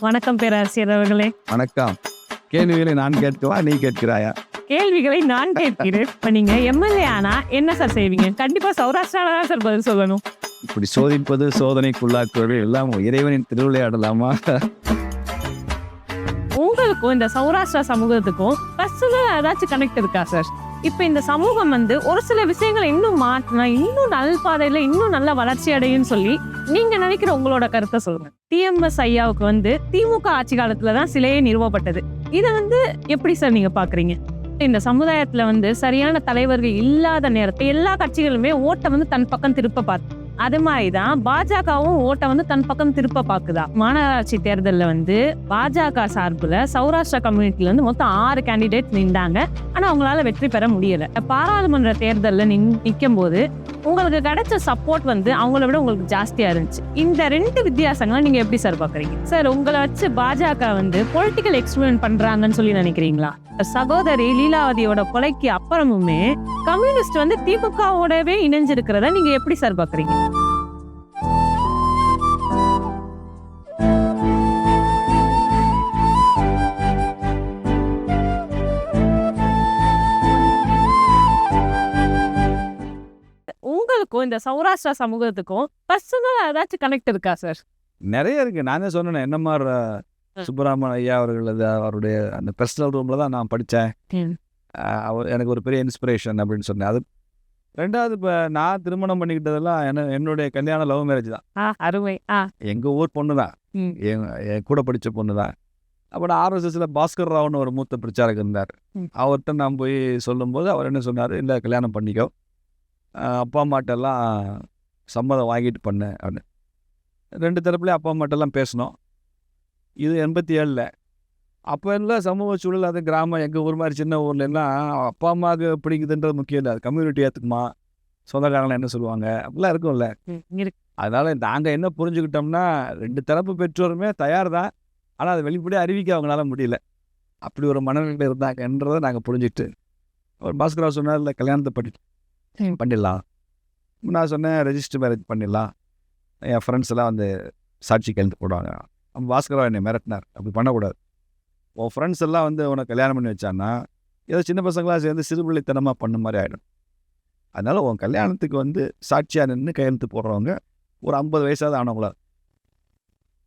வணக்கம் பேராசிரியர் அவர்களே. வணக்கம். கேள்விகளை நான் கேட்கவா நீ கேட்கிறாயா? கேள்விகளை நான் கேட்கிறேன். இப்ப நீங்க எம்எல்ஏ ஆனா என்ன சார் செய்வீங்க? கண்டிப்பா சௌராஷ்டிரால தான் சார் பதில் சொல்லணும். இப்படி சோதிப்பது சோதனைக்குள்ளாக்குவது எல்லாம் இறைவனின் திருவிளையாடலாமா? உங்களுக்கும் இந்த சௌராஷ்டிரா சமூகத்துக்கும் பர்சனல் ஏதாச்சும் கனெக்ட் இருக்கா சார் இப்போ இந்த சமூகம் வந்து ஒரு சில விஷயங்களை இன்னும் மாற்றினா இன்னும் நல் பாதையில் இன்னும் நல்ல வளர்ச்சி அடையும்னு சொல்லி நீங்கள் நினைக்கிற உங்களோட கருத்தை சொல்லுங்கள் டிஎம்எஸ் ஐயாவுக்கு வந்து திமுக ஆட்சி காலத்துல தான் சிலையே நிறுவப்பட்டது. இதை வந்து எப்படி சார் நீங்கள் பார்க்குறீங்க இந்த சமுதாயத்தில் வந்து சரியான தலைவர்கள் இல்லாத நேரத்தை எல்லா கட்சிகளுமே ஓட்டை வந்து தன் பக்கம் திருப்ப பார்த்து அது மாதிரி தான் பாஜகவும் ஓட்டை வந்து தன் பக்கம் திருப்ப பாக்குதா. மாநகராட்சி தேர்தலில் வந்து பாஜக சார்பில் சௌராஷ்டிரா கம்யூனிட்டில இருந்து மொத்தம் ஆறு கேண்டிடேட் நின்றாங்க. ஆனா அவங்களால வெற்றி பெற முடியல. பாராளுமன்ற தேர்தலில் நின் நிற்கும் போது உங்களுக்கு கிடைச்ச சப்போர்ட் வந்து அவங்கள விட உங்களுக்கு ஜாஸ்தியா இருந்துச்சு. இந்த ரெண்டு வித்தியாசங்களை நீங்க எப்படி சார் பாக்குறீங்க? சார் உங்களை வச்சு பாஜக வந்து பொலிட்டிக்கல் எக்ஸ்பெரிமெண்ட் பண்றாங்கன்னு சொல்லி நினைக்கிறீங்களா? சகோதரி லீலாவதியோட கொலைக்கு அப்புறமுமே கம்யூனிஸ்ட் வந்து திமுகவோடவே இணைஞ்சிருக்கிறத நீங்க எப்படி சார் பாக்குறீங்க? உங்களுக்கும் இந்த சௌராஷ்டிரா சமூகத்துக்கும் பர்சனலா ஏதாச்சும் கனெக்ட் இருக்கா சார் நிறைய இருக்கு. நான் சொன்னேன் என்ன மாதிரி சுப்பராமன் ஐயா அவர்கள் அது அவருடைய அந்த பர்சனல் ரூமில் தான் நான் படித்தேன். அவர் எனக்கு ஒரு பெரிய இன்ஸ்பிரேஷன் அப்படின்னு சொன்னேன். அது ரெண்டாவது இப்போ நான் திருமணம் பண்ணிக்கிட்டதெல்லாம் என்ன என்னுடைய கல்யாணம் லவ் மேரேஜ் தான். அருமை. எங்கள் ஊர் பொண்ணு தான். என் கூட படித்த பொண்ணு தான். அப்புறம் ஆர்எஸ்எஸ்ல பாஸ்கர் ராவ்னு ஒரு மூத்த பிரச்சாரகர் இருந்தார். அவர்கிட்ட நான் போய் சொல்லும்போது அவர் என்ன சொன்னார் இல்லை கல்யாணம் பண்ணிக்கோ. அப்பா அம்மாட்டெல்லாம் சம்மதம் வாங்கிட்டு பண்ணு அப்படின்னு ரெண்டு தரப்புலேயும் அப்பா அம்மாட்டெல்லாம் பேசினோம். இது எண்பத்தி ஏழில் அப்போ எல்லாம் சமூக சூழல்? அது கிராமம் எங்கள் ஊர் மாதிரி சின்ன ஊர்ல எல்லாம் அப்பா அம்மாவுக்கு பிடிக்குதுன்றது முக்கியம் இல்லை. அது கம்யூனிட்டி ஏற்றுக்குமா சொந்தக்காரங்க என்ன சொல்லுவாங்க? அப்படிலாம் இருக்கும்ல. இருக்கு. அதனால் நாங்கள் என்ன புரிஞ்சுக்கிட்டோம்னா ரெண்டு தரப்பு பெற்றோருமே தயார் தான் ஆனால் அதை வெளிப்படையாக அறிவிக்க அவங்களால முடியல. அப்படி ஒரு மனநிலையில் இருந்தாங்கன்றதை நாங்கள் புரிஞ்சுட்டு ஒரு பாஸ்கரா சொன்னார் இல்லை கல்யாணத்தை ம். பண்ணிடலாம். நான் சொன்னேன் ரெஜிஸ்டர் மேரேஜ் பண்ணிடலாம். என் ஃப்ரெண்ட்ஸ் எல்லாம் வந்து சாட்சி கலந்து போடுவாங்க. அப்ப பாஸ்கரா என்னை மிரட்டினார். அப்படி பண்ணக்கூடாது. உன் ஃப்ரெண்ட்ஸ் எல்லாம் வந்து உனக்கு கல்யாணம் பண்ணி வச்சான்னா ஏதோ சின்ன பசங்களாம் சேர்ந்து சிறுபிள்ளைத்தனமாக பண்ண மாதிரி ஆகிடும் அதனால் உன் கல்யாணத்துக்கு வந்து சாட்சியாக நின்று கையெழுத்து போடுறவங்க ஒரு ஐம்பது வயசாவது ஆனவங்களா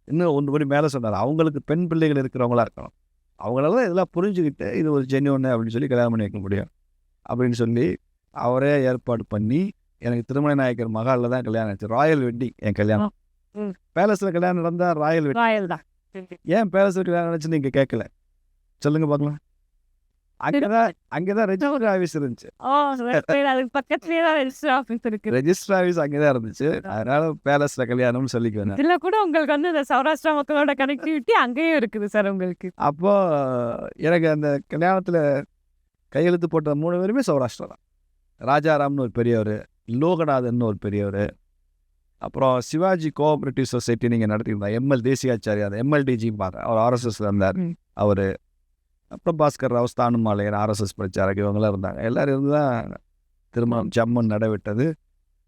இன்னும் ஒன்று படி மேலே சொன்னார். அவங்களுக்கு பெண் பிள்ளைகள் இருக்கிறவங்களா இருக்கணும். அவங்களால இதெல்லாம் புரிஞ்சுக்கிட்டு இது ஒரு ஜென்யூன் அப்படின்னு சொல்லி கல்யாணம் பண்ணி வைக்க முடியும். அப்படின்னு சொல்லி அவரே ஏற்பாடு பண்ணி எனக்கு திருமண நாயக்கர் மகாலில் தான் கல்யாணம் ஆச்சு. ராயல் வெட்டிங் என் கல்யாணம். பேலஸில் கல்யாணம் நடந்தால் ராயல் வெட்டிங். ராயல் தான். ஏன் பேலஸில் கல்யாணம் நடந்துச்சு நீங்கள் கேட்கல சொல்லுங்க பார்க்கலாம் அங்கே தான் அங்கே தான் ரெஜிஸ்டர் ஆஃபீஸ் இருந்துச்சு. பக்கத்துலயே தான் ரெஜிஸ்டர் ஆஃபீஸ் இருக்கு. ரெஜிஸ்டர் ஆஃபீஸ் அங்கே தான் இருந்துச்சு. அதனால பேலஸில் கல்யாணம்னு சொல்லிக்குவேன் இதுல கூட உங்களுக்கு வந்து இந்த சௌராஷ்டிரா மக்களோட கனெக்டிவிட்டி அங்கேயும் இருக்குது சார் உங்களுக்கு. அப்போ எனக்கு அந்த கல்யாணத்தில் கையெழுத்து போட்ட மூணு பேருமே சௌராஷ்டிரா தான். ராஜாராம்னு ஒரு பெரியவர் லோகநாதன் ஒரு பெரியவர். அப்புறம் சிவாஜி கோஆபரேட்டிவ் சொசைட்டி நீங்கள் நடத்தியிருந்தாங்க எம்எல் தேசியாச்சாரியார் எம்எல்டிஜி பாரு அவர் ஆர்எஸ்எஸ்ல இருந்தார். அவர் அப்புறம் பாஸ்கர் ராவ் ஸ்தானுமாலையர் ஆர்எஸ்எஸ் பிரச்சாரக் இவங்கெல்லாம் இருந்தாங்க. எல்லாரும் இருந்து தான் திருமணம் ஜம்முன்னு நடைபெற்றது.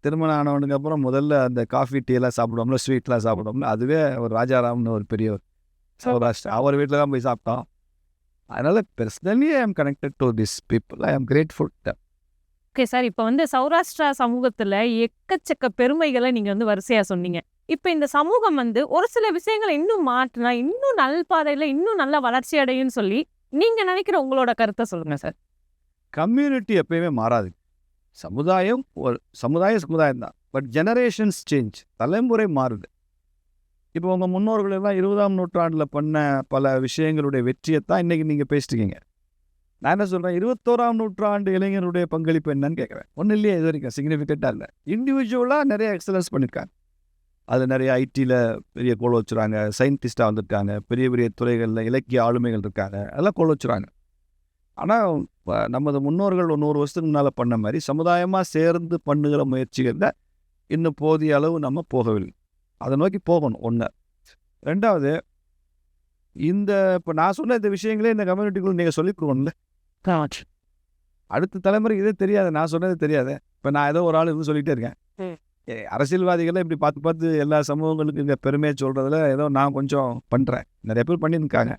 திருமணம் ஆனவனுக்கு அப்புறம் முதல்ல அந்த காஃபி டீ எல்லாம் சாப்பிடுவோம்ல ஸ்வீட்லாம் சாப்பிடுவோம்ல அதுவே ஒரு ராஜாராம்னு ஒரு பெரியவர். சௌராஷ்டிரா அவர் வீட்டில் தான் போய் சாப்பிட்டோம். அதனால personally I am connected to this people I am grateful okay sir. இப்போ வந்து சௌராஷ்டிரா சமூகத்துல எக்கச்சக்க பெருமைகளை நீங்க வந்து வரிசையா சொன்னீங்க. இப்போ இந்த சமூகம் வந்து ஒரு சில விஷயங்களை இன்னும் மாற்றினா இன்னும் நல் பாதையில் இன்னும் நல்ல வளர்ச்சி அடையும்னு சொல்லி நீங்க நினைக்கிற உங்களோட கருத்தை சொல்லுங்க சார். கம்யூனிட்டி எப்பயுமே மாறாது. சமுதாயம் ஒரு சமுதாய சமுதாயம் தான். பட் ஜெனரேஷன்ஸ் சேஞ்ச் தலைமுறை மாறுது. இப்போ உங்கள் முன்னோர்கள் எல்லாம் இருபதாம் நூற்றாண்டில் பண்ண பல விஷயங்களுடைய வெற்றியை தான் இன்றைக்கி நீங்கள் பேசிட்டுருக்கீங்க நான் என்ன சொல்கிறேன் இருபத்தோராம் நூற்றாண்டு இளைஞருடைய பங்களிப்பு என்னன்னு கேட்குறேன் ஒன்றும் இல்லையே இது வரைக்கும் சிக்னிஃபிகண்ட்டாக இல்லை. இண்டிவிஜுவலாக நிறைய எக்ஸலன்ஸ் பண்ணியிருக்காங்க அது நிறைய ஐடியில் பெரிய கோல் வச்சுறாங்க சயின்டிஸ்ட்டாக வந்திருக்காங்க பெரிய பெரிய துறைகளில் இலக்கிய ஆளுமைகள் இருக்காங்க அதெல்லாம் கோல் வச்சுறாங்க. ஆனால் நமது முன்னோர்கள் ஒரு நூறு வருஷத்துக்கு முன்னால் பண்ண மாதிரி சமுதாயமாக சேர்ந்து பண்ணுகிற முயற்சிகளில் இன்னும் போதிய அளவு நம்ம போகவில்லை. அதை நோக்கி போகணும் ஒன்று ரெண்டாவது இந்த இப்போ நான் சொன்ன இந்த விஷயங்களே இந்த கம்யூனிட்டிக்குள்ள நீங்கள் சொல்லிக் கொடுக்கணும்ல அடுத்த தலைமுறைக்கு இதே தெரியாது. நான் சொன்னது தெரியாது. இப்போ நான் ஏதோ ஒரு ஆள் இருந்து சொல்லிகிட்டே இருக்கேன். அரசியல்வாதிகளை இப்படி பார்த்து பார்த்து எல்லா சமூகங்களுக்கும் இங்கே பெருமையை சொல்கிறதுல ஏதோ நான் கொஞ்சம் பண்ணுறேன் நிறைய பேர் பண்ணியிருக்காங்க.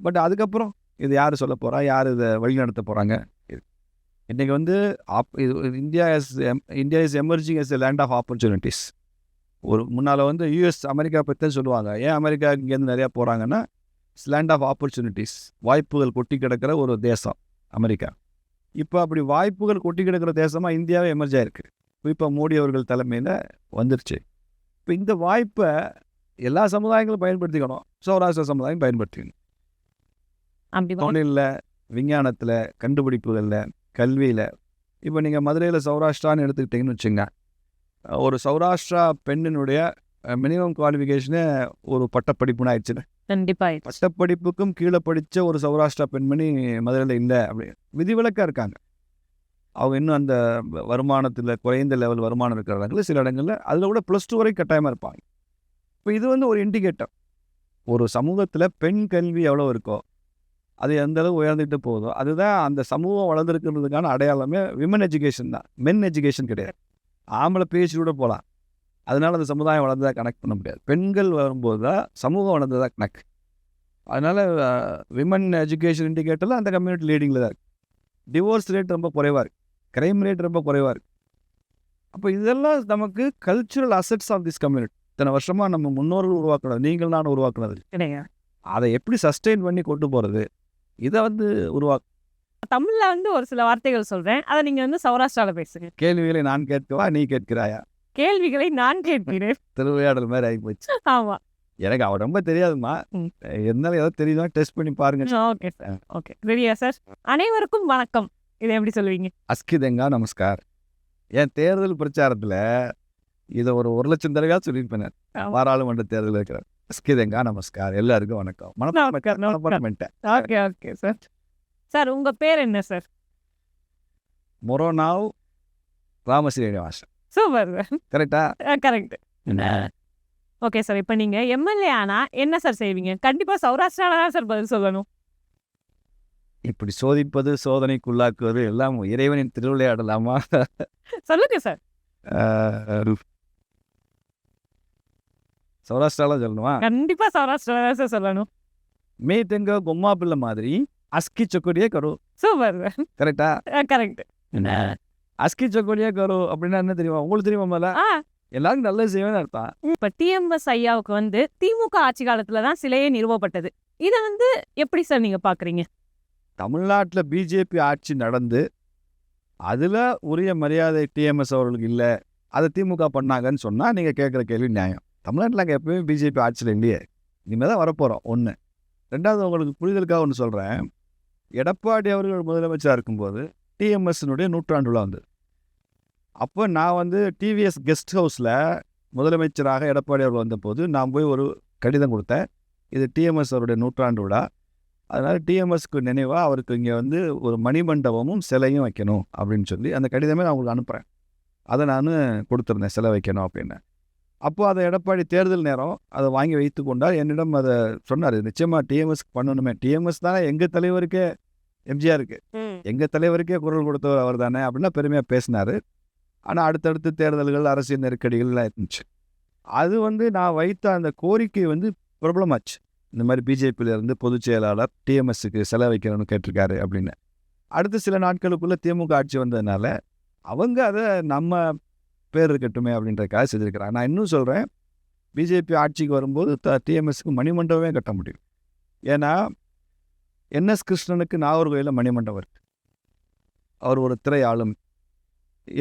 பட் அதுக்கப்புறம் இது யார் சொல்ல போகிறா யார் இதை வழிநடத்த போகிறாங்க இன்றைக்கி வந்து ஆப் இது India is India is emerging as land of opportunities. ஒரு முன்னால் வந்து யூஎஸ் அமெரிக்கா பற்றி தான் சொல்லுவாங்க. ஏன் அமெரிக்கா இங்கேருந்து நிறையா போகிறாங்கன்னா லேண்ட் ஆஃப் ஆப்பர்ச்சுனிட்டிஸ் வாய்ப்புகள் கொட்டி கிடக்கிற ஒரு தேசம் அமெரிக்கா. இப்போ அப்படி வாய்ப்புகள் கொட்டி கிடக்கிற தேசமாக இந்தியாவே எமர்ஜ் ஆயிருக்கு. இப்போ மோடி அவர்கள் தலைமையில் வந்துருச்சு. இப்போ இந்த வாய்ப்பை எல்லா சமுதாயங்களும் பயன்படுத்திக்கணும். சௌராஷ்டிர சமுதாயம் பயன்படுத்திக்கணும். தொழிலில் விஞ்ஞானத்தில் கண்டுபிடிப்புகளில் கல்வியில். இப்போ நீங்கள் மதுரையில் சௌராஷ்டிரான்னு எடுத்துக்கிட்டிங்கன்னு வச்சுங்க ஒரு சௌராஷ்டிரா பெண்ணினுடைய மினிமம் குவாலிஃபிகேஷனே ஒரு பட்டப்படிப்புன்னு ஆயிடுச்சுன்னு. கண்டிப்பா பட்டப்படிப்புக்கும் கீழே படித்த ஒரு சௌராஷ்டிரா பெண்மணி மதுரையில் இல்லை அப்படி. விதிவிலக்காக இருக்காங்க. அவங்க இன்னும் அந்த வருமானத்தில் குறைந்த லெவல் வருமானம் இருக்கிற இடங்களில் சில இடங்களில் அதில் கூட ப்ளஸ் டூ வரை கட்டாயமாக இருப்பாங்க. இப்போ இது வந்து ஒரு இண்டிகேட்டர் ஒரு சமூகத்தில் பெண் கல்வி எவ்வளோ இருக்கோ அது எந்த அளவு உயர்ந்துட்டு போகுதோ அதுதான் அந்த சமூகம் வளர்ந்துருக்கிறதுக்கான அடையாளமே விமன் எஜுகேஷன் தான். மென் எஜுகேஷன் கிடையாது. ஆம்பளை பேச்சு கூட போகலாம் அதனால அந்த சமுதாயம் வளர்ந்ததாக கனெக்ட் பண்ண முடியாது. பெண்கள் வரும்போது தான் சமூகம் வளர்ந்ததாக கனெக்ட் அதனால் விமன் எஜுகேஷன் இண்டிகேட்டரில் அந்த கம்யூனிட்டி லீடிங்கில் தான் இருக்குது டிவோர்ஸ் ரேட் ரொம்ப குறைவாக இருக்குது கிரைம் ரேட் ரொம்ப குறைவாக இருக்குது அப்போ இதெல்லாம் நமக்கு cultural assets of this community இத்தனை வருஷமாக நம்ம முன்னோர்கள் உருவாக்குனது நீங்கள் நான் உருவாக்குனது அதை எப்படி சஸ்டெயின் பண்ணி கொண்டு போகிறது இதை வந்து உருவாக்க தமிழ்ல வந்து ஒரு சில வார்த்தைகள் சொல்றேன். அதை நீங்க வந்து சௌராஷ்டிரால பேசுங்க. கேள்விகளை நான் கேட்கவா நீ கேட்கிறாயா? கேள்விகளை நான் கேட்கிறேன். திருவிளையாடல் மாதிரி ஆகி போச்சு ஆமா. எனக்கு அவ ரொம்ப தெரியாதுமா ம். இருந்தாலும் ஏதாவது தெரியுதா டெஸ்ட் பண்ணி பாருங்க. Okay sir. ஓகே. ரெடியா சார்? அனைவருக்கும் வணக்கம். இதை எப்படி சொல்லுவீங்க? அஸ்கிதங்கா நமஸ்கார். என் தேர்தல் பிரச்சாரத்தில் இதை ஒரு ஒரு லட்சம் தடவையாக சொல்லியிருப்பேன். பாராளுமன்ற தேர்தல் இருக்கிற அஸ்கிதங்கா நமஸ்கார். எல்லாருக்கும் வணக்கம். மனப்பான்மெண்ட் ஓகே ஓகே சார். சார் உங்க பேர் என்ன சார்? மொரோனாவ் ராமஸ்ரீனிவாசன் சூப்பர். கரெக்டா? கரெக்ட். ஓகே சார் இப்போ நீங்க எம்எல்ஏ ஆனா என்ன சார் செய்வீங்க? கண்டிப்பா சௌராஷ்டிரால தான் சார் பதில் சொல்லணும். இப்படி சோதிப்பது சோதனைக்குள்ளாக்குவது எல்லாம் இறைவனின் திருவிளையாடலாமா? சொல்லுங்க சார். அஹ், சௌராஷ்டிரால சொல்லணுமா? கண்டிப்பா சௌராஷ்டிரால தான் சார் சொல்லணும். மே தெங்க கொம்மா பிள்ளை மாதிரி அஸ்கி சொக்கடியே கரு. சூப்பர். கரெக்டா? கரெக்ட். அஸ்கி சொக்கடியே கரு அப்படின்னா என்ன தெரியுமா? உங்களுக்கு தெரியுமா ஆ. எல்லாரும் நல்லது செய்வேன்னு அர்த்தம். இப்ப டிஎம்எஸ் ஐயாவுக்கு வந்து திமுக ஆட்சி காலத்துல தான் சிலையே நிறுவப்பட்டது. இதை வந்து எப்படி சார் நீங்க பாக்குறீங்க? தமிழ்நாட்டில் பிஜேபி ஆட்சி நடந்து அதில் உரிய மரியாதை டிஎம்எஸ் அவர்களுக்கு இல்லை அதை திமுக பண்ணாங்கன்னு சொன்னால் நீங்கள் கேட்குற கேள்வி நியாயம். தமிழ்நாட்டில் அங்கே எப்பவுமே பிஜேபி ஆட்சியில் இல்லையே. இனிமேல் தான் வரப்போகிறோம் ஒன்று ரெண்டாவது உங்களுக்கு புரிதலுக்காக ஒன்று சொல்கிறேன் எடப்பாடி அவர்கள் முதலமைச்சராக இருக்கும்போது டிஎம்எஸ்னுடைய நூற்றாண்டு விழா வந்தது. அப்போ நான் வந்து டிவிஎஸ் கெஸ்ட் ஹவுஸில் முதலமைச்சராக எடப்பாடி அவர்கள் வந்தபோது நான் போய் ஒரு கடிதம் கொடுத்தேன். இது டிஎம்எஸ் அவருடைய நூற்றாண்டு விழா. அதனால் டிஎம்எஸ்க்கு நினைவாக அவருக்கு இங்கே வந்து ஒரு மணிமண்டபமும் சிலையும் வைக்கணும் அப்படின்னு சொல்லி அந்த கடிதமே நான் உங்களுக்கு அனுப்புகிறேன் அதை நான் கொடுத்துருந்தேன் சிலை வைக்கணும் அப்படின்னு. அப்போ அதை எடப்பாடி தேர்தல் நேரம் அதை வாங்கி வைத்து கொண்டால் என்னிடம் அதை சொன்னார் நிச்சயமாக டிஎம்எஸ்க்கு பண்ணணுமே. டிஎம்எஸ் தானே எங்கள் தலைவருக்கே எம்ஜிஆருக்கு எங்கள் தலைவருக்கே குரல் கொடுத்தவர் அவர் தானே அப்படின்னா பெருமையாக பேசினார். ஆனால் அடுத்தடுத்து தேர்தல்கள் அரசியல் நெருக்கடிகள்லாம் இருந்துச்சு. அது வந்து நான் வைத்த அந்த கோரிக்கை வந்து பிரபலமாச்சு இந்த மாதிரி பிஜேபியில இருந்து பொதுச் செயலாளர் டிஎம்எஸ்க்கு செலவு வைக்கணும்னு கேட்டிருக்காரு அப்படின்னு. அடுத்த சில நாட்களுக்குள்ளே திமுக ஆட்சி வந்ததுனால அவங்க அதை நம்ம பேர் இருக்கட்டுமே அப்படின்றக்காக செஞ்சுருக்கிறாங்க. நான் இன்னும் சொல்கிறேன் பிஜேபி ஆட்சிக்கு வரும்போது த டிஎம்எஸ்க்கு மணிமண்டபமே கட்ட முடியும். ஏன்னா என்எஸ் கிருஷ்ணனுக்கு நாகர்கோயிலில் மணிமண்டபம் இருக்குது அவர் ஒரு திரை ஆளும்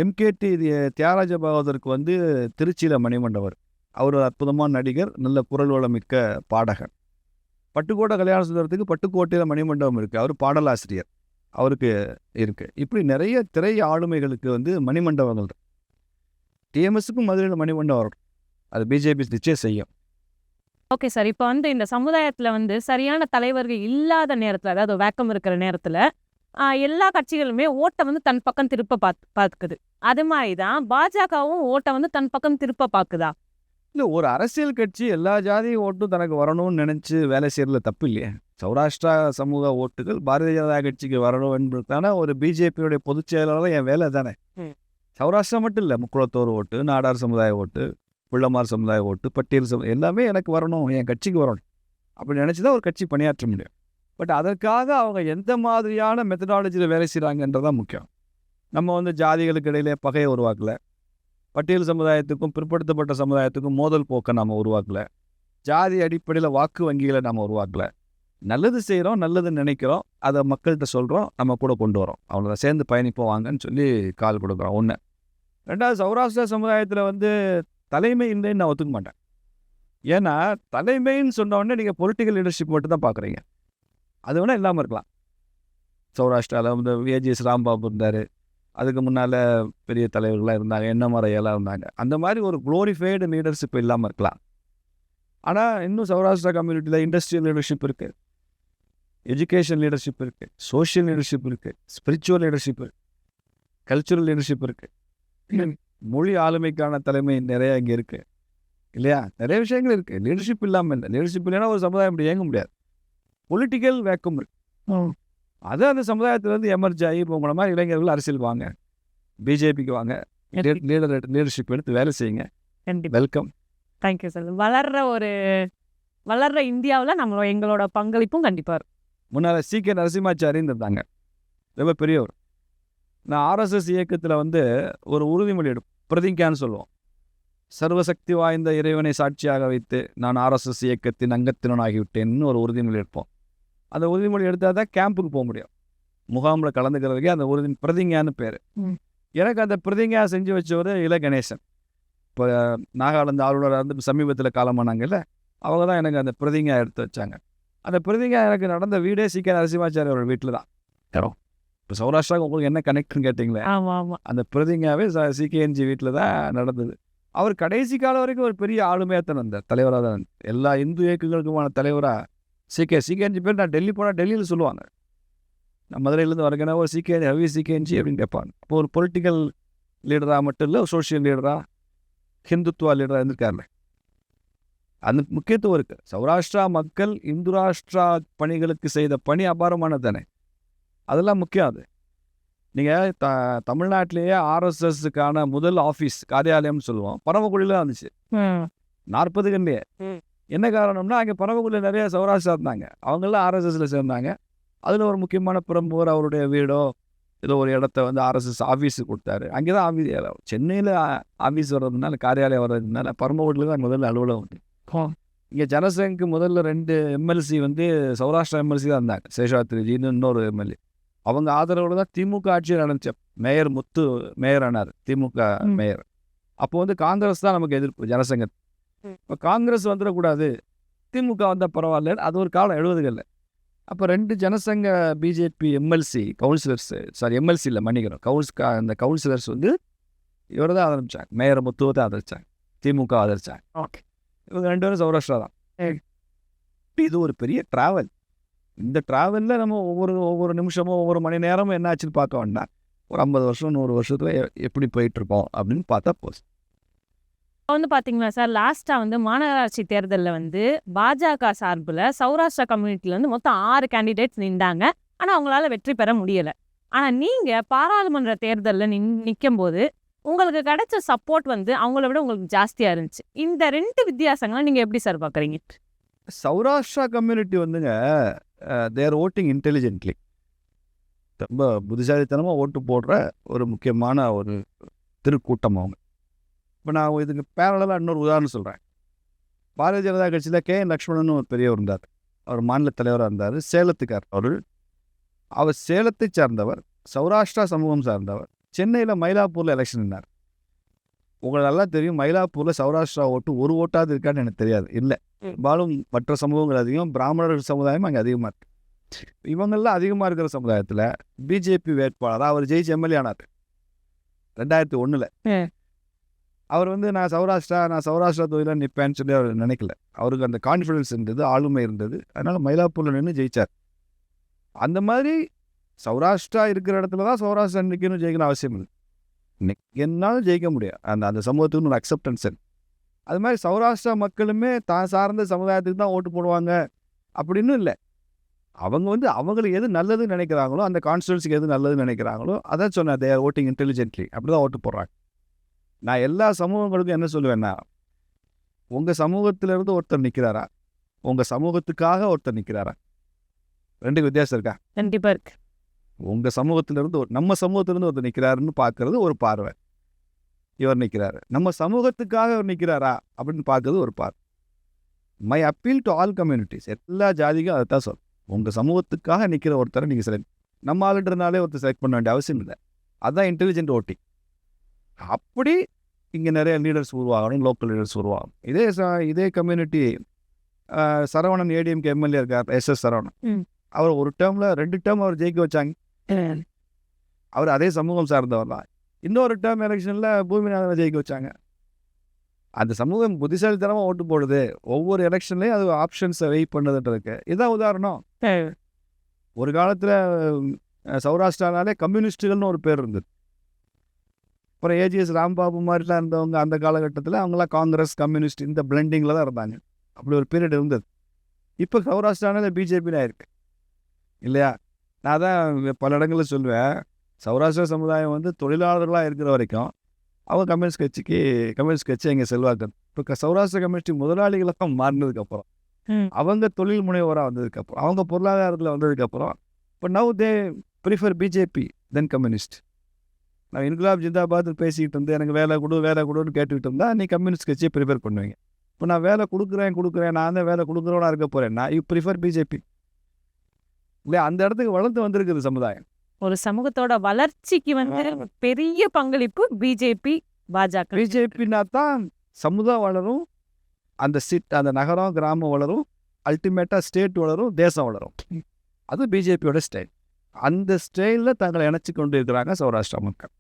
எம்கேடி தியாகராஜ பாகவதற்கு வந்து திருச்சியில் மணிமண்டவர் அவர் அற்புதமான நடிகர் நல்ல குரல் வளமிக்க மிக்க பாடகர் பட்டுக்கோட்டை கல்யாண சுந்தரத்துக்கு பட்டுக்கோட்டையில் மணிமண்டபம் இருக்குது அவர் பாடலாசிரியர். அவருக்கு இருக்குது இப்படி நிறைய திரை ஆளுமைகளுக்கு வந்து மணிமண்டபங்கள் இருக்கு. டிஎம்எஸ்க்கும் மதுரையில் மணிமண்டபம் வரும் அது பிஜேபி நிச்சயம் செய்யும். Okay sir. இப்போ வந்து இந்த சமுதாயத்தில் வந்து சரியான தலைவர்கள் இல்லாத நேரத்தில் அதாவது வேக்கம் இருக்கிற நேரத்தில் எல்லா கட்சிகளுமே ஓட்டை வந்து தன் பக்கம் திருப்ப பாத் பார்க்குது அது மாதிரி தான் பாஜகவும் ஓட்டை வந்து தன் பக்கம் திருப்ப பார்க்குதா இல்லை ஒரு அரசியல் கட்சி எல்லா ஜாதி ஓட்டும் தனக்கு வரணும்னு நினச்சி வேலை செய்யறதுல தப்பு இல்லையே. சௌராஷ்டிரா சமூக ஓட்டுகள் பாரதிய ஜனதா கட்சிக்கு வரணும் என்பது தானே ஒரு பிஜேபியுடைய பொதுச் செயலாளர் என் வேலை தானே. சௌராஷ்டிரா மட்டும் இல்லை முக்குளத்தோர் ஓட்டு நாடார் சமுதாய ஓட்டு பிள்ளமார் சமுதாய ஓட்டு பட்டியல் சமு எல்லாமே எனக்கு வரணும் என் கட்சிக்கு வரணும். அப்படி நினச்சி தான் ஒரு கட்சி பணியாற்ற முடியும். பட் அதற்காக அவங்க எந்த மாதிரியான மெத்தடாலஜியில் வேலை செய்கிறாங்கன்றதான் முக்கியம். நம்ம வந்து ஜாதிகளுக்கு இடையிலே பகையை உருவாக்கல. பட்டியல் சமுதாயத்துக்கும் பிற்படுத்தப்பட்ட சமுதாயத்துக்கும் மோதல் போக்கை நம்ம உருவாக்கல. ஜாதி அடிப்படையில் வாக்கு வங்கிகளை நம்ம உருவாக்கல. நல்லது செய்கிறோம் நல்லது நினைக்கிறோம். அதை மக்கள்கிட்ட சொல்கிறோம் நம்ம கூட கொண்டு வரோம். அவங்கள சேர்ந்து பயணிப்போம் வாங்கன்னு சொல்லி கால் கொடுக்குறோம் ஒன்று ரெண்டாவது சௌராஷ்டிரா சமுதாயத்தில் வந்து தலைமை இல்லைன்னு நான் ஒத்துக்க மாட்டேன். ஏன்னா தலைமைன்னு சொன்ன உடனே நீங்கள் பொலிட்டிக்கல் லீடர்ஷிப் மட்டும் தான் பார்க்குறீங்க அது வேணால் இல்லாமல் இருக்கலாம். சௌராஷ்டிராவில் வந்து விஜிஎஸ் ராம்பாபு இருந்தார். அதுக்கு முன்னால் பெரிய தலைவர்களாக இருந்தாங்க. எண்ணமறையெல்லாம் இருந்தாங்க. அந்த மாதிரி ஒரு குளோரிஃபைடு லீடர்ஷிப் இல்லாமல் இருக்கலாம். ஆனால் இன்னும் சௌராஷ்டிரா கம்யூனிட்டியில் இண்டஸ்ட்ரியல் லீடர்ஷிப் இருக்குது எஜுகேஷன் லீடர்ஷிப் இருக்குது சோஷியல் லீடர்ஷிப் இருக்குது ஸ்பிரிச்சுவல் லீடர்ஷிப் இருக்குது கல்ச்சுரல் லீடர்ஷிப் இருக்குது மொழி ஆளுமைக்கான தலைமை நிறையா இங்கே இருக்குது இல்லையா? நிறைய விஷயங்கள் இருக்குது லீடர்ஷிப் இல்லாமல் இல்லை. லீடர்ஷிப் இல்லைன்னா ஒரு சமுதாயம் இப்படி இயங்க முடியாது. பொலிட்டிக்கல் வேக்கம் இருக்கு. அது அந்த சமுதாயத்துலேருந்து எமர்ஜ் ஆகி உங்களை மாதிரி இளைஞர்கள் அரசியல் வாங்க பிஜேபிக்கு வாங்க லீடர் லீடர்ஷிப் எடுத்து வேலை செய்யுங்க. வெல்கம் தேங்க்யூ சார் வளர்ற ஒரு வளர்ற இந்தியாவில் நம்ம எங்களோட பங்களிப்பும் கண்டிப்பா இருக்கும். முன்னால் சி. கே. நரசிம்மாச்சாரின்னு இருந்தாங்க. ரொம்ப பெரியவர். நான் ஆர்எஸ்எஸ் இயக்கத்தில் வந்து ஒரு உறுதிமொழி எடுப்போம். பிரதிஞ்சான்னு சொல்லுவோம். சர்வசக்தி வாய்ந்த இறைவனை சாட்சியாக வைத்து நான் ஆர்எஸ்எஸ் இயக்கத்தின் அங்கத்தினன் ஆகிவிட்டேன்னு ஒரு உறுதிமொழி எடுப்போம். அந்த உறுதிமொழி எடுத்தால் தான் கேம்புக்கு போக முடியும். முகாமில் கலந்துக்கிறதுக்கே அந்த உறுதி பிரதிஞ்ஞான்னு பேர். எனக்கு அந்த பிரதிஞ்ஞா செஞ்சு வச்சவர் இல கணேசன். இப்போ நாகாலாந்து ஆளுநராக இருந்து சமீபத்தில் காலமானாங்கல்ல அவங்க தான் எனக்கு அந்த பிரதிஞ்ஞா எடுத்து வச்சாங்க. அந்த பிரதிங்கா எனக்கு நடந்த வீடே சி. கே. நரசிம்மாச்சாரி அவரோட வீட்டில் தான். தரோம் இப்போ சௌராஷ்டிராவுக்கு உங்களுக்கு என்ன கனெக்ட்னு கேட்டிங்களே? ஆமா ஆமா. அந்த பிரதிங்காவே சிகேஎன்ஜி வீட்டில் தான் நடந்தது. அவர் கடைசி காலம் வரைக்கும் ஒரு பெரிய ஆளுமையாக தான் இருந்தார் தலைவராக தான். எல்லா இந்து இயக்கங்களுக்குமான தலைவராக சிகே சிகேஎன்ஜி பேர் நான் டெல்லி போனால் டெல்லியில் சொல்லுவாங்க. நான் மதுரையிலேருந்து வரேன்னா ஒரு சிகே ஹவி சிகேஎன்ஜி அப்படின்னு கேட்பாங்க. இப்போ ஒரு பொலிட்டிக்கல் லீடராக மட்டும் இல்லை ஒரு சோஷியல் லீடராக ஹிந்துத்துவா லீடராக இருந்திருக்காருல்ல. அந்த முக்கியத்துவம் இருக்குது சௌராஷ்டிரா மக்கள் இந்து ராஷ்டிரா பணிகளுக்கு செய்த பணி அபாரமானது தானே. அதெல்லாம் முக்கியம் அது. நீங்கள் த தமிழ்நாட்டிலேயே ஆர்எஸ்எஸ்க்கான முதல் ஆஃபீஸ் காரியாலயம்னு சொல்லுவோம். பரமக்குடியில் இருந்துச்சு. நாற்பது கண்டையே. என்ன காரணம்னா அங்கே பரமக்குடியில் நிறைய சௌராஷ்டிரா இருந்தாங்க. அவங்களாம் ஆர்எஸ்எஸ்ல சேர்ந்தாங்க. அதில் ஒரு முக்கியமான பிரமுகர் அவருடைய வீடோ ஏதோ ஒரு இடத்த வந்து ஆர்எஸ்எஸ் ஆஃபீஸுக்கு கொடுத்தாரு. அங்கே தான் ஆஃபீஸ் சென்னையில் ஆஃபீஸ் வர்றதுனால காரியாலயம் வர்றதுனால பரமக்குடியில் தான் முதல்ல அலுவலகம் வந்து இங்கே ஜனசங்க்கு முதல்ல ரெண்டு எம்எல்சி வந்து சௌராஷ்டிரா எம்எல்சி தான் இருந்தாங்க. சேஷாத்ரிஜின்னு இன்னொரு எம்எல்ஏ அவங்க ஆதரவோட தான் திமுக ஆட்சி நடந்துச்சு. மேயர் முத்து மேயர் ஆனார் திமுக. மேயர். அப்போ வந்து காங்கிரஸ் தான் நமக்கு எதிர்ப்பு ஜனசங்க. இப்போ காங்கிரஸ் வந்துடக்கூடாது திமுக வந்தால் பரவாயில்ல அது ஒரு காலம் எழுபதுகளில். அப்போ ரெண்டு Jansangh BJP MLC councillors sorry MLC இல்லை மன்னிக்கிறோம் கவுன்ஸ் அந்த கவுன்சிலர்ஸ் வந்து இவரை தான் ஆதரிச்சாங்க. மேயர் முத்துவை தான் ஆதரிச்சாங்க. திமுக ஆதரிச்சாங்க. ஓகே இவங்க ரெண்டு பேரும் சௌராஷ்டிரா தான். இது ஒரு பெரிய டிராவல் இந்த டிராவலில் நம்ம ஒவ்வொரு ஒவ்வொரு நிமிஷமும் ஒவ்வொரு மணி நேரமும் என்ன ஆச்சுன்னு பார்க்க வேண்டாம். ஒரு ஐம்பது வருஷம் நூறு வருஷத்துல எப்படி போயிட்டு இருக்கோம் அப்படின்னு பார்த்தா போதும். இப்போ வந்து பார்த்தீங்களா சார் லாஸ்ட்டாக வந்து மாநகராட்சி தேர்தலில் வந்து பாஜக சார்பில் சௌராஷ்டிரா கம்யூனிட்டியில் வந்து மொத்தம் ஆறு கேண்டிடேட்ஸ் நின்றாங்க. ஆனால் அவங்களால வெற்றி பெற முடியல. ஆனால் நீங்கள் பாராளுமன்ற தேர்தலில் நின் நிற்கும் போது உங்களுக்கு கிடைச்ச சப்போர்ட் வந்து அவங்கள விட உங்களுக்கு ஜாஸ்தியாக இருந்துச்சு. இந்த ரெண்டு வித்தியாசங்களை நீங்கள் எப்படி சார் பார்க்குறீங்க சௌராஷ்டிரா கம்யூனிட்டி வந்துங்க தேர் ஓட்டிங் இன்டெலிஜென்ட்லி ரொம்ப புத்திசாலித்தனமாக ஓட்டு போடுற ஒரு முக்கியமான ஒரு திருக்கூட்டம் அவங்க. இப்போ நான் இதுக்கு பேரலாக இன்னொரு உதாரணம் சொல்கிறேன் பாரதிய ஜனதா கட்சியில் கே. என். லக்ஷ்மணன் ஒரு பெரியவர் இருந்தார். அவர் மாநில தலைவராக இருந்தார். சேலத்துக்கார் அவர். அவர் சேலத்தை சார்ந்தவர் சௌராஷ்டிரா சமூகம் சார்ந்தவர் சென்னையில் மயிலாப்பூரில் எலெக்ஷன் நின்னார் உங்களுக்கு நல்லா தெரியும் மயிலாப்பூரில் சௌராஷ்டிரா ஓட்டு ஒரு ஓட்டாவது இருக்கான்னு எனக்கு தெரியாது. இல்லை. பெரும்பாலும் மற்ற சமூகங்கள் அதிகம் பிராமணர்கள் சமுதாயம் அங்கே அதிகமாக இருக்கு. இவங்கெல்லாம் அதிகமாக இருக்கிற சமுதாயத்தில் பிஜேபி வேட்பாளர் அவர் ஜெயிச்சு எம்எல்ஏ ஆனார். ரெண்டாயிரத்தி ஒன்றில். அவர் வந்து நான் சௌராஷ்டிரா நான் சௌராஷ்டிரா தொழிலாக நிற்பேன்னு சொல்லி அவர் நினைக்கல. அவருக்கு அந்த கான்ஃபிடன்ஸ் இருந்தது ஆளுமை இருந்தது. அதனால் மயிலாப்பூரில் நின்று ஜெயித்தார் அந்த மாதிரி சௌராஷ்டிரா இருக்கிற இடத்துல தான் சௌராஷ்டிரா நிற்கணும் ஜெயிக்கணும் அவசியம் இல்லை. என்னாலும் ஜெயிக்க முடியும். அந்த அந்த சமூகத்துக்கு ஒரு அக்செப்டன்ஸ் அது மாதிரி சௌராஷ்டிரா மக்களுமே தான் சார்ந்த சமுதாயத்துக்கு தான் ஓட்டு போடுவாங்க அப்படின்னு இல்லை. அவங்க வந்து அவங்களுக்கு எது நல்லதுன்னு நினைக்கிறாங்களோ அந்த கான்ஸ்டுவன்சிக்கு எது நல்லதுன்னு நினைக்கிறாங்களோ அதான் சொன்னேன் தேர் ஓட்டிங் இன்டெலிஜென்ட்லி அப்படி தான் ஓட்டு போடுறாங்க. நான் எல்லா சமூகங்களுக்கும் என்ன சொல்லுவேன்னா உங்கள் சமூகத்திலேருந்து ஒருத்தர் நிற்கிறாரா உங்கள் சமூகத்துக்காக ஒருத்தர் நிற்கிறாரா ரெண்டுக்கு வித்தியாசம் இருக்கா? கண்டிப்பா இருக்கு. உங்கள் சமூகத்திலிருந்து ஒரு நம்ம சமூகத்திலிருந்து ஒருத்தர் நிற்கிறாருன்னு பார்க்கறது ஒரு பார்வை. இவர் நிற்கிறாரு நம்ம சமூகத்துக்காக அவர் நிற்கிறாரா அப்படின்னு பார்க்கறது ஒரு பார்வை. My appeal to all communities எல்லா ஜாதிக்கும் அதை தான் சொல்லும் உங்கள் சமூகத்துக்காக நிற்கிற ஒருத்தரை நீங்கள் செலக்ட் நம்ம ஆளுன்றனாலே ஒருத்தர் செலக்ட் பண்ண வேண்டிய அவசியம் இல்லை. அதுதான் இன்டெலிஜென்ட் ஓட்டிங் அப்படி இங்கே நிறைய லீடர்ஸ் உருவாகணும் லோக்கல் லீடர்ஸ் உருவாகணும். இதே ச- இதே கம்யூனிட்டி சரவணன் ஏடிஎம்கே எம்எல்ஏ இருக்கார் எஸ் எஸ் சரவணன். அவர் ஒரு டேர்மில் ரெண்டு டேர்ம் அவர் ஜெயிக்க வச்சாங்க. அவர் அதே சமூகம் சார்ந்தவர் தான். இன்னொரு டேர்ம் எலெக்ஷனில் பூமிநாதனை ஜெயிக்க வச்சாங்க. அந்த சமூகம் புத்திசாலித்தனமாக ஓட்டு போடுது. ஒவ்வொரு எலெக்ஷன்லேயும் அது ஆப்ஷன்ஸை வெயிட் பண்ணுதுன்றதுக்கு இதான் உதாரணம். ஒரு காலத்தில் சௌராஷ்டிரானாலே கம்யூனிஸ்டுகள்னு ஒரு பேர் இருந்தது. அப்புறம் ஏஜிஎஸ் ராம்பாபு மாதிரிலாம் இருந்தவங்க அந்த காலகட்டத்தில் அவங்களாம் காங்கிரஸ் கம்யூனிஸ்ட் இந்த பிளெண்டிங்கில் தான் இருந்தாங்க. அப்படி ஒரு பீரியட் இருந்தது. இப்போ சௌராஷ்டிரானால பிஜேபியில் இருக்கு. இல்லையா? நான் தான் பல இடங்களில் சொல்லுவேன். சௌராஷ்டிரா சமுதாயம் வந்து தொழிலாளர்களாக இருக்கிற வரைக்கும் அவங்க கம்யூனிஸ்ட் கட்சிக்கு கம்யூனிஸ்ட் கட்சி எங்கே செல்வாக்கு. இப்போ சௌராஷ்டிரா கம்யூனிஸ்ட் முதலாளிகளாக மாறினதுக்கப்புறம். அவங்க தொழில் முனைவோராக வந்ததுக்கப்புறம் அவங்க பொருளாதாரத்தில் வந்ததுக்கப்புறம் இப்போ now they prefer BJP then communist நான் இன்குலாப் ஜிந்தாபாத் பேசிக்கிட்டு இருந்து எனக்கு வேலை கொடு வேலை கொடுன்னு கேட்டுக்கிட்டு இருந்தா நீ கம்யூனிஸ்ட் கட்சியை ப்ரிஃபர் பண்ணுவீங்க. இப்போ நான் வேலை கொடுக்குறேன் கொடுக்குறேன் நான் தான் வேலை கொடுக்குறவனா இருக்க போகிறேன் நான் யூ ப்ரிஃபர் பிஜேபி இல்லையா? அந்த இடத்துக்கு வளர்ந்து வந்திருக்குது சமுதாயம். ஒரு சமூகத்தோட வளர்ச்சிக்கு வந்து பெரிய பங்களிப்பு பிஜேபி பாஜக. பிஜேபினா தான் சமுதாயம் வளரும் அந்த சிட் அந்த நகரம் கிராமம் வளரும் அல்டிமேட்டாக ஸ்டேட் வளரும் தேசம் வளரும். அது பிஜேபியோட ஸ்டைல் அந்த ஸ்டைலில் தங்களை இணைச்சி கொண்டு இருக்கிறாங்க சௌராஷ்டிரா மக்கள்.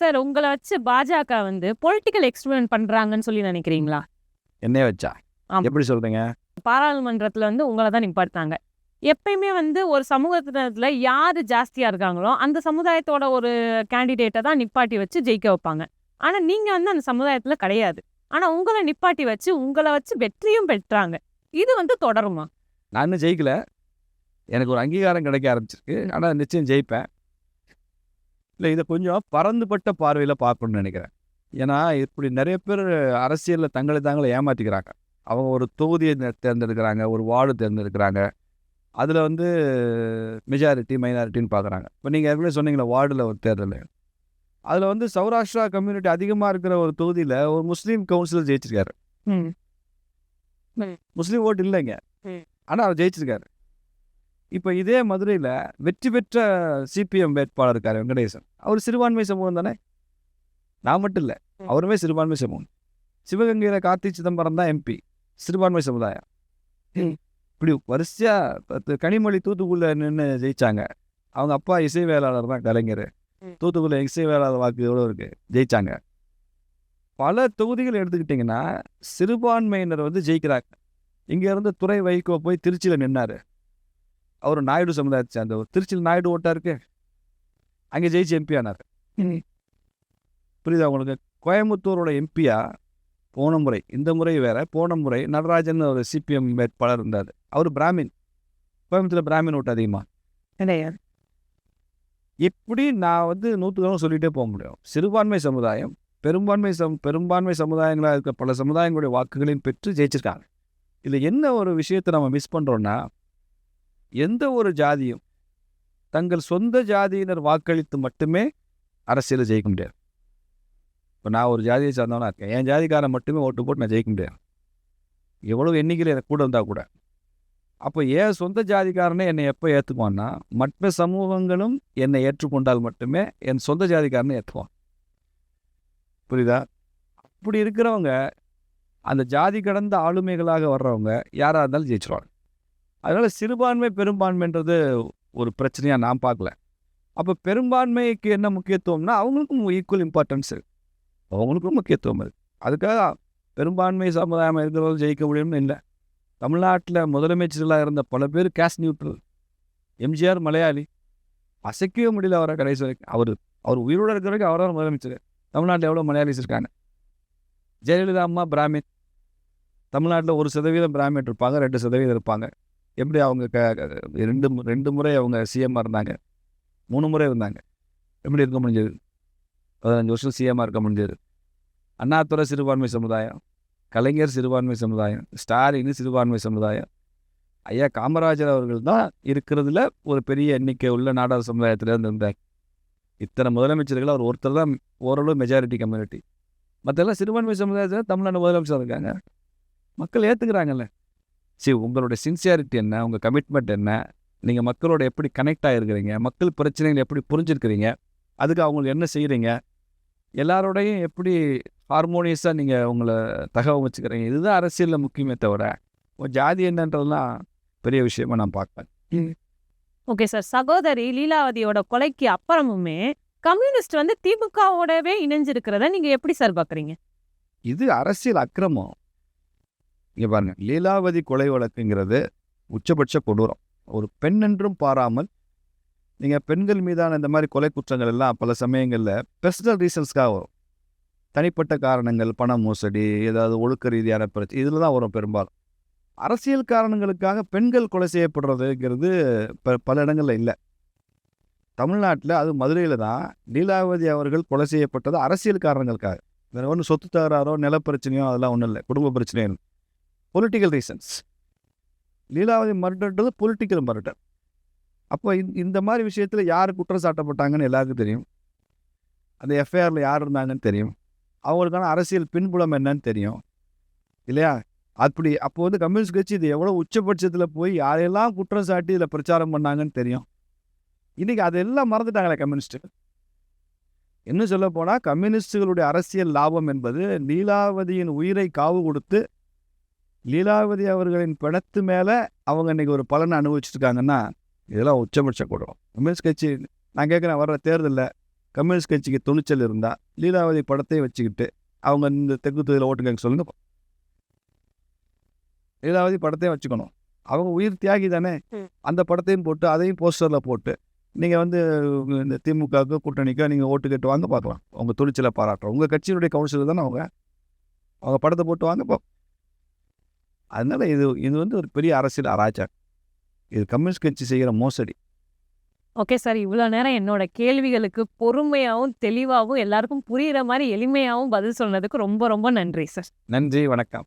சார் உங்களை வச்சு பாஜக வந்து பொலிட்டிக்கல் எக்ஸ்பெரிமெண்ட் பண்றாங்கன்னு சொல்லி நினைக்கிறீங்களா? என்னைய வச்சா. எப்படி சொல்றீங்க? பாராளுமன்றத்துல வந்து உங்களை தான் நிப்பாட்டாங்க எப்பயுமே வந்து ஒரு சமூகத்தினத்துல யாரு ஜாஸ்தியா இருக்காங்களோ அந்த சமுதாயத்தோட ஒரு கேண்டிடேட்டை தான் நிப்பாட்டி வச்சு ஜெயிக்க வைப்பாங்க. ஆனா நீங்க வந்து அந்த சமுதாயத்துல கிடையாது. ஆனா உங்களை நிப்பாட்டி வச்சு உங்களை வச்சு வெற்றியும் பெற்றாங்க. இது வந்து தொடருமா? நான் ஜெயிக்கல. எனக்கு ஒரு அங்கீகாரம் கிடைக்க ஆரம்பிச்சிருக்கு. ஆனால் நிச்சயம் ஜெயிப்பேன். இல்லை இதை கொஞ்சம் பறந்துபட்ட பார்வையில் பார்க்கணும்னு நினைக்கிறேன். ஏன்னா இப்படி நிறைய பேர் அரசியலில் தங்களை தாங்களே ஏமாற்றிக்கிறாங்க அவங்க ஒரு தொகுதியை தேர்ந்தெடுக்கிறாங்க ஒரு வார்டு தேர்ந்தெடுக்கிறாங்க. அதில் வந்து மெஜாரிட்டி மைனாரிட்டின்னு பார்க்குறாங்க இப்போ நீங்கள் ஏற்கனவே சொன்னீங்களே வார்டில் ஒரு தேர்தல். அதில் வந்து சௌராஷ்டிரா கம்யூனிட்டி அதிகமாக இருக்கிற ஒரு தொகுதியில் ஒரு முஸ்லீம் கவுன்சிலர் ஜெயிச்சிருக்காரு. முஸ்லீம் ஓட்டு இல்லைங்க. ஆனால் அவர் ஜெயிச்சிருக்காரு. இப்போ இதே மதுரையில் வெற்றி பெற்ற சிபிஎம் வேட்பாளர் இருக்காரு வெங்கடேசன். அவர் சிறுபான்மை சமூகம் தானே? நான் மட்டும் இல்லை. அவருமே சிறுபான்மை சமூகம். சிவகங்கையில் கார்த்தி சிதம்பரம் தான் எம்பி. சிறுபான்மை சமுதாயம். இப்படி வரிசையாக கனிமொழி தூத்துக்குடியில் நின்று ஜெயிச்சாங்க. அவங்க அப்பா இசை வேளாளர் தான் கலைஞர். தூத்துக்குடியில் இசை வேளாளர் வாக்கு எவ்வளோ இருக்கு. ஜெயிச்சாங்க. பல தொகுதிகள் எடுத்துக்கிட்டிங்கன்னா சிறுபான்மையினர் வந்து ஜெயிக்கிறாங்க. இங்க இருந்து துறை வைகோ போய் திருச்சியில் நின்னாரு. அவர் நாயுடு சமுதாயத்தை சேர்ந்தவர். திருச்சியில் நாயுடு ஓட்டா இருக்கு அங்கே ஜெயிச்சு எம்பி ஆனார். புரியுதா உங்களுக்கு? கோயம்புத்தூரோட எம்பியா போன முறை. இந்த முறை வேற. போன முறை நடராஜன் ஒரு சிபிஎம் வேட்பாளர் இருந்தார். அவர் பிராமின். கோயம்புத்தூர்ல பிராமின் ஓட்டு அதிகமா. கிடையாது. இப்படி நான் வந்து நூற்றுக்கணக்காக சொல்லிகிட்டே போக முடியும். சிறுபான்மை சமுதாயம் பெரும்பான்மை சம் பெரும்பான்மை சமுதாயங்களாக இருக்க பல சமுதாயங்களுடைய வாக்குகளையும் பெற்று ஜெயிச்சிருக்காங்க. இதில் என்ன ஒரு விஷயத்தை நம்ம மிஸ் பண்ணுறோன்னா எந்த ஒரு ஜாதியும் தங்கள் சொந்த ஜாதியினர் வாக்களித்து மட்டுமே அரசியலில் ஜெயிக்க முடியாது. இப்போ நான் ஒரு ஜாதியை சார்ந்தவனாக இருக்கேன். என் ஜாதிக்காரன் மட்டுமே ஓட்டு போட்டு நான் ஜெயிக்க முடியாது. எவ்வளோ எண்ணிக்கையில் எனக்கு கூட இருந்தால் கூட. அப்போ ஏன் சொந்த ஜாதிக்காரனே என்னை எப்போ ஏற்றுக்குவான்னா மற்ற சமூகங்களும் என்னை ஏற்றுக்கொண்டால் மட்டுமே என் சொந்த ஜாதிக்காரனை ஏற்றுவான் புரியுதா? அப்படி இருக்கிறவங்க அந்த ஜாதி கடந்த ஆளுமைகளாக வர்றவங்க யாராக இருந்தாலும் ஜெயிச்சிருவாங்க. அதனால் சிறுபான்மை பெரும்பான்மைன்றது ஒரு பிரச்சனையாக நான் பார்க்கல. அப்போ பெரும்பான்மைக்கு என்ன முக்கியத்துவம்னா அவங்களுக்கும் ஈக்குவல் இம்பார்ட்டன்ஸ் அவங்களுக்கும் முக்கியத்துவம் அது அதுக்காக பெரும்பான்மை சமுதாயம் இருக்கிறவங்க ஜெயிக்க முடியும்னு இல்லை. தமிழ்நாட்டில் முதலமைச்சர்களாக இருந்த பல பேர் கேஷ் நியூட்ரல் எம்ஜிஆர் மலையாளி. அசைக்கவே முடியல அவரை கடைசி வரைக்கும். அவர் அவர் உயிரோடு இருக்கிற வரைக்கும் அவரால் முதலமைச்சர். தமிழ்நாட்டில் எவ்வளோ மலையாளிஸ் இருக்காங்க? ஜெயலலிதா அம்மா பிராமின். தமிழ்நாட்டில் ஒரு சதவீதம் பிராமின் இருப்பாங்க ரெண்டு சதவீதம் இருப்பாங்க. எப்படி அவங்க க ரெண்டு மு- ரெண்டு முறை அவங்க சிஎம்மாக இருந்தாங்க. மூணு முறை இருந்தாங்க. எப்படி இருக்க முடிஞ்சது? பதினஞ்சு வருஷம் சிஎம்மாக இருக்க முடிஞ்சது. அண்ணாதுரை சிறுபான்மை சமுதாயம் கலைஞர் சிறுபான்மை சமுதாயம் ஸ்டாலின் சிறுபான்மை சமுதாயம் ஐயா காமராஜர் அவர்கள் தான் இருக்கிறதுல ஒரு பெரிய எண்ணிக்கை உள்ள நாடார் சமுதாயத்தில் இருந்தார். இத்தனை முதலமைச்சர்கள் அவர் ஒருத்தர் தான் ஓரளவு மெஜாரிட்டி கம்யூனிட்டி மற்றெல்லாம் சிறுபான்மை சமுதாயத்தில் தமிழ்நாடு முதலமைச்சர் இருக்காங்க. மக்கள் ஏற்றுக்கிறாங்கல்ல சரி உங்களுடைய சின்சியாரிட்டி என்ன? உங்கள் கமிட்மெண்ட் என்ன? நீங்கள் மக்களோட எப்படி கனெக்ட் ஆகிருக்கிறீங்க மக்கள் பிரச்சனைகளை எப்படி புரிஞ்சிருக்கிறீங்க? அதுக்கு அவங்களுக்கு என்ன செய்கிறீங்க எல்லாரோடையும் எப்படி ஹார்மோனியஸாக நீங்கள் உங்களை தகவல் வச்சுக்கிறீங்க? இதுதான் அரசியலில் முக்கியமே தவிர ஜாதி என்னன்றதெல்லாம் பெரிய விஷயமா நான் பார்ப்பேன் ஓகே சார் சகோதரி லீலாவதியோட கொலைக்கு அப்புறமுமே கம்யூனிஸ்ட் வந்து திமுகவோடவே இணைஞ்சிருக்கிறத நீங்க எப்படி சார் பாக்குறீங்க? இது அரசியல் அக்கிரமம். இங்கே பாருங்கள் லீலாவதி கொலை வழக்குங்கிறது உச்சபட்ச கொடூரம். ஒரு பெண் என்றும் பாராமல் நீங்கள் பெண்கள் மீதான இந்த மாதிரி கொலை குற்றங்கள் எல்லாம் பல சமயங்களில் பெர்சனல் ரீசன்ஸ்க்காக வரும். தனிப்பட்ட காரணங்கள் பண மோசடி ஏதாவது ஒழுக்க ரீதியான பிரச்சனை இதில் தான் வரும் பெரும்பாலும். அரசியல் காரணங்களுக்காக பெண்கள் கொலை செய்யப்படுறதுங்கிறது ப பல இடங்களில் இல்லை. தமிழ்நாட்டில் அது மதுரையில் தான் லீலாவதி அவர்கள் கொலை செய்யப்பட்டது அரசியல் காரணங்களுக்காக. வேறு ஒன்றும் சொத்து தகராறோ நிலப்பிரச்சனையோ அதெல்லாம் ஒன்றும் இல்லை. குடும்ப பிரச்சனையும் பொலிட்டிக்கல் ரீசன்ஸ் லீலாவதி மர்டர்ன்றது பொலிட்டிக்கல் மர்டர் அப்போ இந்த- இந்த மாதிரி விஷயத்தில் யார் குற்றம் சாட்டப்பட்டாங்கன்னு எல்லாருக்கும் தெரியும். அந்த எஃப்ஐஆரில் யார் இருந்தாங்கன்னு தெரியும். அவங்களுக்கான அரசியல் பின்புலம் என்னன்னு தெரியும். இல்லையா? அப்படி அப்போ வந்து கம்யூனிஸ்ட் கட்சி இது எவ்வளோ உச்சபட்சத்தில் போய் யாரையெல்லாம் குற்றம் சாட்டி இதில் பிரச்சாரம் பண்ணாங்கன்னு தெரியும். இன்றைக்கி அதெல்லாம் மறந்துட்டாங்களே கம்யூனிஸ்ட்டு இன்னும் சொல்ல போனால் கம்யூனிஸ்டுகளுடைய அரசியல் லாபம் என்பது லீலாவதியின் உயிரை காவு கொடுத்து லீலாவதி அவர்களின் பிணத்து மேலே அவங்க இன்னைக்கு ஒரு பலனை அனுபவிச்சிருக்காங்கன்னா இதெல்லாம் உச்சபட்ச கூடம் கம்யூனிஸ்ட் கட்சி நான் கேட்குறேன் வர்ற தேர்தலில் கம்யூனிஸ்ட் கட்சிக்கு துணிச்சல் இருந்தால் லீலாவதி படத்தை வச்சுக்கிட்டு அவங்க இந்த தெற்கு தொகுதியில் ஓட்டு கேட்க சொல்லுங்க லீலாவதி படத்தையும் வச்சுக்கணும். அவங்க உயிர் தியாகி தானே. அந்த படத்தையும் போட்டு அதையும் போஸ்டரில் போட்டு நீங்கள் வந்து இந்த திமுகவுக்கு கூட்டணிக்கோ நீங்கள் ஓட்டு கேட்டு வாங்க பார்க்கலாம். உங்கள் துணிச்சலை பாராட்டுறோம். உங்கள் கட்சியினுடைய கவுன்சிலர் தானே அவங்க. அவங்க படத்தை போட்டு வாங்க பா. அதனால இது இது வந்து ஒரு பெரிய அரசியல் அராஜகம். இது கம்யூனிஸ்ட் கட்சி செய்கிற மோசடி. ஓகே சார் இவ்வளோ நேரம் என்னோட கேள்விகளுக்கு பொறுமையாகவும் தெளிவாகவும் எல்லாருக்கும் புரியுற மாதிரி எளிமையாகவும் பதில் சொன்னதுக்கு ரொம்ப ரொம்ப நன்றி சார். நன்றி வணக்கம்.